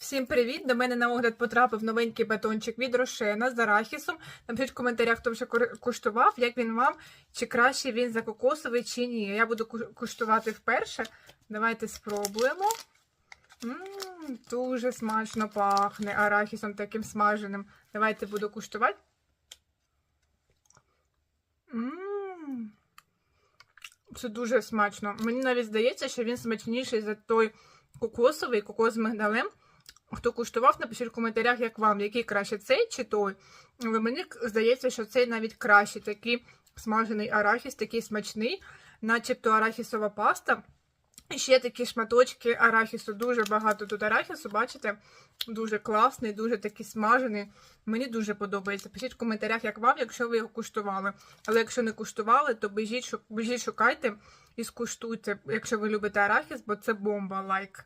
Всім привіт! До мене на огляд потрапив новенький батончик від Рошена з арахісом. Напишіть в коментарях, хто вже куштував, як він вам, чи краще він за кокосовий, чи ні. Я буду ку- куштувати вперше. Давайте спробуємо. М, дуже смачно пахне арахісом таким смаженим. Давайте буду куштувати. М, Це дуже смачно. Мені навіть здається, що він смачніший за той кокосовий, кокос з мигдалем. Хто куштував, напишіть в коментарях, як вам, який краще цей чи той. Але мені здається, що цей навіть кращий, такий смажений арахіс, такий смачний, начебто арахісова паста. І ще такі шматочки арахісу, дуже багато тут арахісу, бачите? Дуже класний, дуже такий смажений. Мені дуже подобається. Пишіть в коментарях, як вам, якщо ви його куштували. Але якщо не куштували, то біжіть, біжіть шукайте і скуштуйте, якщо ви любите арахіс, бо це бомба лайк.